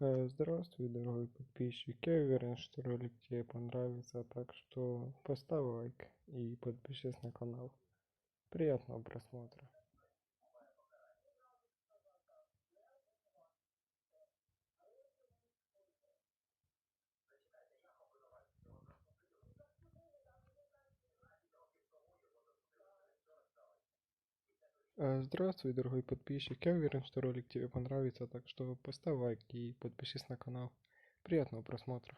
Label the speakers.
Speaker 1: Э, Здравствуй, дорогой подписчик. Я уверен, что ролик тебе понравится, так что поставь лайк и подпишись на канал. Приятного просмотра. Здравствуй, дорогой подписчик. Я уверен, что ролик тебе понравится, так что поставь лайк и подпишись на канал. Приятного просмотра.